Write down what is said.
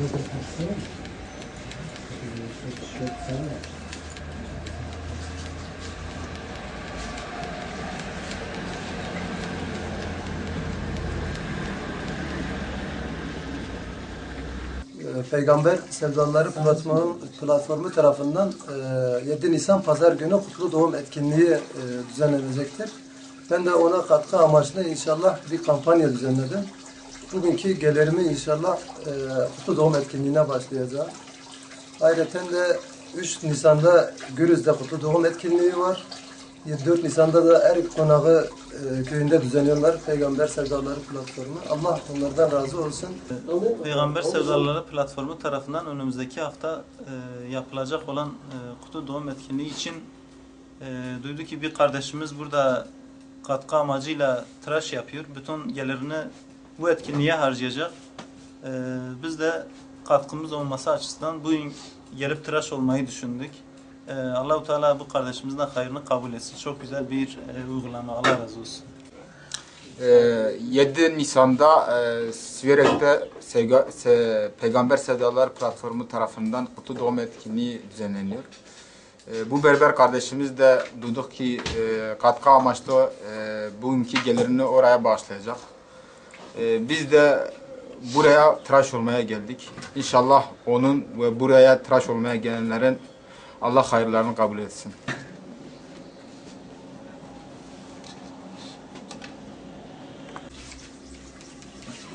Ee, Peygamber Sevdaları platformu, platformu tarafından e, 7 Nisan Pazar günü kutlu doğum etkinliği e, düzenlenecektir. Ben de ona katkı amaçlı inşallah bir kampanya düzenledim. Bugünkü gelirimi inşallah e, kutlu doğum etkinliğine başlayacağım. Ayrıca de 3 Nisan'da Gürüz'de kutlu doğum etkinliği var. 4 Nisan'da da Erik Konağı e, köyünde düzenliyorlar Peygamber Sevdaları platformu. Allah onlardan razı olsun. Peygamber Sevdaları platformu tarafından önümüzdeki hafta e, yapılacak olan e, kutu doğum etkinliği için e, duyduk ki bir kardeşimiz burada katkı amacıyla tıraş yapıyor. Bütün gelirini bu etkinliğe harcayacak. E, biz de katkımız olması açısından bugün gelip tıraş olmayı düşündük. E, Allahu Teala bu kardeşimizin de hayrını kabul etsin. Çok güzel bir e, uygulama. Allah razı olsun. Ee, 7 Nisan'da e, Siverek'te Sevga- Se- Peygamber Sevdalar Platformu tarafından kutlu doğum etkinliği düzenleniyor. E, bu berber kardeşimiz de duyduk ki e, katkı amaçlı e, bugünkü gelirini oraya bağışlayacak. E, biz de buraya tıraş olmaya geldik. İnşallah onun ve buraya tıraş olmaya gelenlerin Allah hayırlarını kabul etsin.